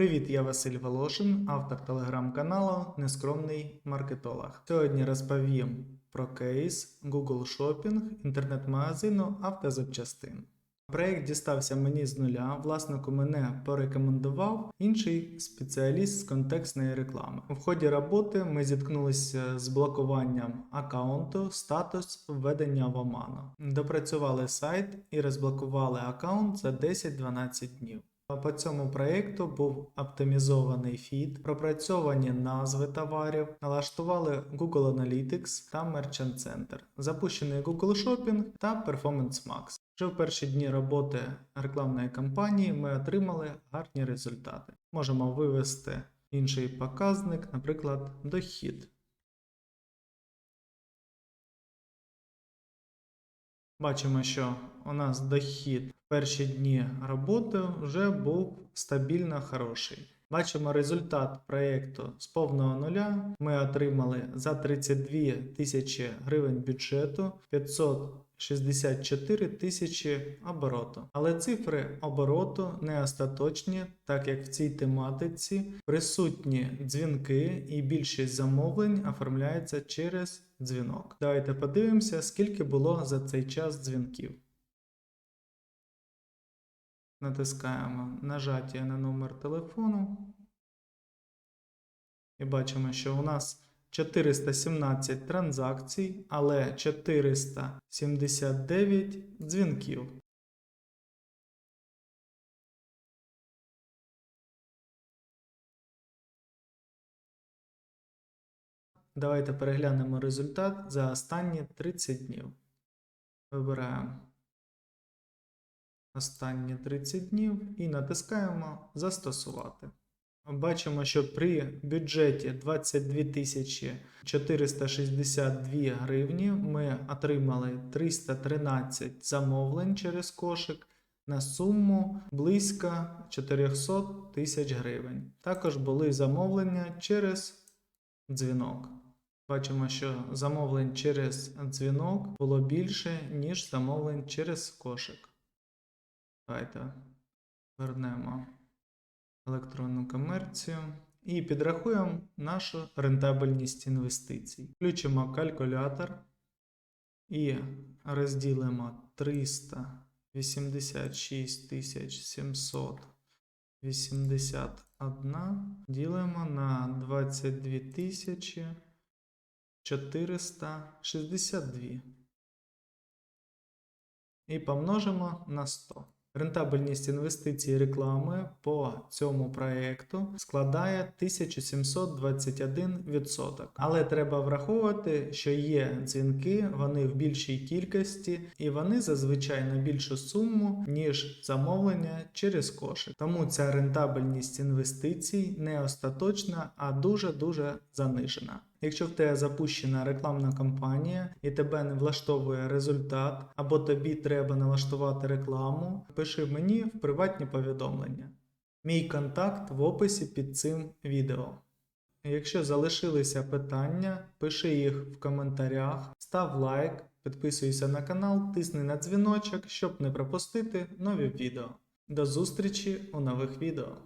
Привіт, я Василь Волошин, автор телеграм-каналу Нескромний маркетолог. Сьогодні розповім про кейс Google Shopping інтернет-магазину автозапчастин. Проєкт дістався мені з нуля. Власнику мене порекомендував інший спеціаліст з контекстної реклами. У ході роботи ми зіткнулися з блокуванням аккаунту статус введення в оману. Допрацювали сайт і розблокували аккаунт за 10-12 днів. По цьому проєкту був оптимізований фід, пропрацьовані назви товарів, налаштували Google Analytics та Merchant Center, запущений Google Shopping та Performance Max. Вже в перші дні роботи рекламної кампанії ми отримали гарні результати. Можемо вивести інший показник, наприклад, дохід. Бачимо, що у нас дохід в перші дні роботи вже був стабільно хороший. Бачимо результат проєкту з повного нуля. Ми отримали за 32 тисячі гривень бюджету 564 тисячі обороту. Але цифри обороту не остаточні, так як в цій тематиці присутні дзвінки і більшість замовлень оформляється через дзвінок. Давайте подивимося, скільки було за цей час дзвінків. Натискаємо нажаття на номер телефону. І бачимо, що у нас 417 транзакцій, але 479 дзвінків. Давайте переглянемо результат за останні 30 днів. Вибираємо останні 30 днів і натискаємо Застосувати. Бачимо, що при бюджеті 22 462 гривні ми отримали 313 замовлень через кошик на суму близько 400 тисяч гривень. Також були замовлення через дзвінок. Бачимо, що замовлень через дзвінок було більше, ніж замовлень через кошик. Давайте вернемо електронну комерцію і підрахуємо нашу рентабельність інвестицій. Включимо калькулятор і розділимо 386 781 ділимо на 22 462 і помножимо на 100. Рентабельність інвестицій реклами по цьому проєкту складає 1721%. Але треба враховувати, що є дзвінки, вони в більшій кількості, і вони зазвичай на більшу суму, ніж замовлення через кошик. Тому ця рентабельність інвестицій не остаточна, а дуже-дуже занижена. Якщо в тебе запущена рекламна кампанія і тебе не влаштовує результат, або тобі треба налаштувати рекламу, пиши мені в приватні повідомлення. Мій контакт в описі під цим відео. Якщо залишилися питання, пиши їх в коментарях, став лайк, підписуйся на канал, тисни на дзвіночок, щоб не пропустити нові відео. До зустрічі у нових відео.